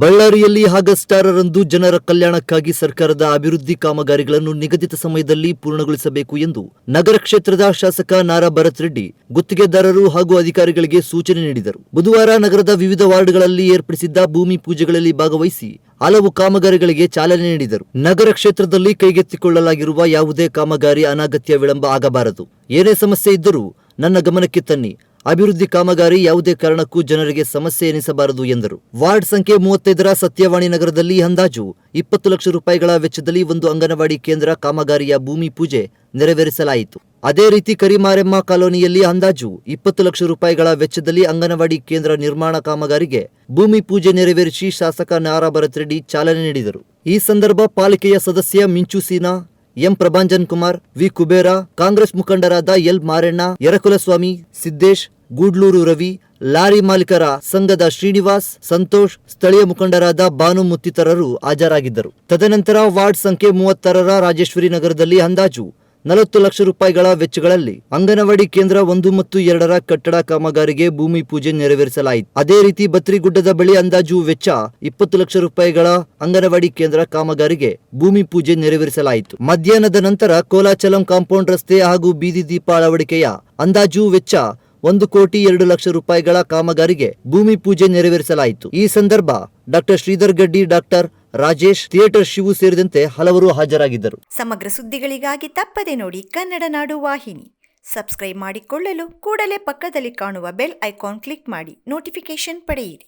ಬಳ್ಳಾರಿಯಲ್ಲಿ ಆಗಸ್ಟ್ ಆರರಂದು ಜನರ ಕಲ್ಯಾಣಕ್ಕಾಗಿ ಸರ್ಕಾರದ ಅಭಿವೃದ್ಧಿ ಕಾಮಗಾರಿಗಳನ್ನು ನಿಗದಿತ ಸಮಯದಲ್ಲಿ ಪೂರ್ಣಗೊಳಿಸಬೇಕು ಎಂದು ನಗರ ಕ್ಷೇತ್ರದ ಶಾಸಕ ನಾರಾ ಭರತ್ ರೆಡ್ಡಿ ಗುತ್ತಿಗೆದಾರರು ಹಾಗೂ ಅಧಿಕಾರಿಗಳಿಗೆ ಸೂಚನೆ ನೀಡಿದರು. ಬುಧವಾರ ನಗರದ ವಿವಿಧ ವಾರ್ಡ್ಗಳಲ್ಲಿ ಏರ್ಪಡಿಸಿದ್ದ ಭೂಮಿ ಪೂಜೆಗಳಲ್ಲಿ ಭಾಗವಹಿಸಿ ಹಲವು ಕಾಮಗಾರಿಗಳಿಗೆ ಚಾಲನೆ ನೀಡಿದರು. ನಗರ ಕ್ಷೇತ್ರದಲ್ಲಿ ಕೈಗೆತ್ತಿಕೊಳ್ಳಲಾಗಿರುವ ಯಾವುದೇ ಕಾಮಗಾರಿ ಅನಗತ್ಯ ವಿಳಂಬ ಆಗಬಾರದು. ಏನೇ ಸಮಸ್ಯೆ ಇದ್ದರೂ ನನ್ನ ಗಮನಕ್ಕೆ ತನ್ನಿ. ಅಭಿವೃದ್ಧಿ ಕಾಮಗಾರಿ ಯಾವುದೇ ಕಾರಣಕ್ಕೂ ಜನರಿಗೆ ಸಮಸ್ಯೆ ಎನಿಸಬಾರದು ಎಂದರು. ವಾರ್ಡ್ ಸಂಖ್ಯೆ ಮೂವತ್ತೈದರ ಸತ್ಯವಾಣಿ ನಗರದಲ್ಲಿ ಅಂದಾಜು ಇಪ್ಪತ್ತು ಲಕ್ಷ ರೂಪಾಯಿಗಳ ವೆಚ್ಚದಲ್ಲಿ ಒಂದು ಅಂಗನವಾಡಿ ಕೇಂದ್ರ ಕಾಮಗಾರಿಯ ಭೂಮಿ ಪೂಜೆ ನೆರವೇರಿಸಲಾಯಿತು. ಅದೇ ರೀತಿ ಕರಿಮಾರೆಮ್ಮ ಕಾಲೋನಿಯಲ್ಲಿ ಅಂದಾಜು ಇಪ್ಪತ್ತು ಲಕ್ಷ ರೂಪಾಯಿಗಳ ವೆಚ್ಚದಲ್ಲಿ ಅಂಗನವಾಡಿ ಕೇಂದ್ರ ನಿರ್ಮಾಣ ಕಾಮಗಾರಿಗೆ ಭೂಮಿ ಪೂಜೆ ನೆರವೇರಿಸಿ ಶಾಸಕ ನಾರಾ ಭರತ್ ರೆಡ್ಡಿ ಚಾಲನೆ ನೀಡಿದರು. ಈ ಸಂದರ್ಭ ಪಾಲಿಕೆಯ ಸದಸ್ಯ ಮಿಂಚು ಸೀನಾ, ಎಂ ಪ್ರಭಾಂಜನ್ ಕುಮಾರ್, ವಿ ಕುಬೇರ, ಕಾಂಗ್ರೆಸ್ ಮುಖಂಡರಾದ ಎಲ್ ಮಾರಣ್ಣ, ಯರಕುಲಸ್ವಾಮಿ, ಸಿದ್ದೇಶ್ ಗೂಡ್ಲೂರು ರವಿ, ಲಾರಿ ಮಾಲೀಕರ ಸಂಘದ ಶ್ರೀನಿವಾಸ್, ಸಂತೋಷ್, ಸ್ಥಳೀಯ ಮುಖಂಡರಾದ ಬಾನು ಮುತ್ತಿತರರು ಹಾಜರಾಗಿದ್ದರು. ತದನಂತರ ವಾರ್ಡ್ ಸಂಖ್ಯೆ ಮೂವತ್ತಾರರ ರಾಜೇಶ್ವರಿ ನಗರದಲ್ಲಿ ಅಂದಾಜು ನಲವತ್ತು ಲಕ್ಷ ರೂಪಾಯಿಗಳ ವೆಚ್ಚಗಳಲ್ಲಿ ಅಂಗನವಾಡಿ ಕೇಂದ್ರ ಒಂದು ಮತ್ತು ಎರಡರ ಕಟ್ಟಡ ಕಾಮಗಾರಿಗೆ ಭೂಮಿ ಪೂಜೆ ನೆರವೇರಿಸಲಾಯಿತು. ಅದೇ ರೀತಿ ಬತ್ರಿಗುಡ್ಡದ ಬಳಿ ಅಂದಾಜು ವೆಚ್ಚ ಇಪ್ಪತ್ತು ಲಕ್ಷ ರೂಪಾಯಿಗಳ ಅಂಗನವಾಡಿ ಕೇಂದ್ರ ಕಾಮಗಾರಿಗೆ ಭೂಮಿ ಪೂಜೆ ನೆರವೇರಿಸಲಾಯಿತು. ಮಧ್ಯಾಹ್ನದ ನಂತರ ಕೋಲಾಚಲಂ ಕಾಂಪೌಂಡ್ ರಸ್ತೆ ಹಾಗೂ ಬೀದಿ ದೀಪ ಅಳವಡಿಕೆಯ ಅಂದಾಜು ವೆಚ್ಚ ಒಂದು ಕೋಟಿ ಎರಡು ಲಕ್ಷ ರೂಪಾಯಿಗಳ ಕಾಮಗಾರಿಗೆ ಭೂಮಿ ಪೂಜೆ ನೆರವೇರಿಸಲಾಯಿತು. ಈ ಸಂದರ್ಭ ಡಾಕ್ಟರ್ ಶ್ರೀಧರ್ ಗಡ್ಡಿ, ಡಾಕ್ಟರ್ ರಾಜೇಶ್, ಥಿಯೇಟರ್ ಶಿವು ಸೇರಿದಂತೆ ಹಲವರು ಹಾಜರಾಗಿದ್ದರು. ಸಮಗ್ರ ಸುದ್ದಿಗಳಿಗಾಗಿ ತಪ್ಪದೆ ನೋಡಿ ಕನ್ನಡ ನಾಡು ವಾಹಿನಿ. ಸಬ್ಸ್ಕ್ರೈಬ್ ಮಾಡಿಕೊಳ್ಳಲು ಕೂಡಲೇ ಪಕ್ಕದಲ್ಲಿ ಕಾಣುವ ಬೆಲ್ ಐಕಾನ್ ಕ್ಲಿಕ್ ಮಾಡಿ ನೋಟಿಫಿಕೇಶನ್ ಪಡೆಯಿರಿ.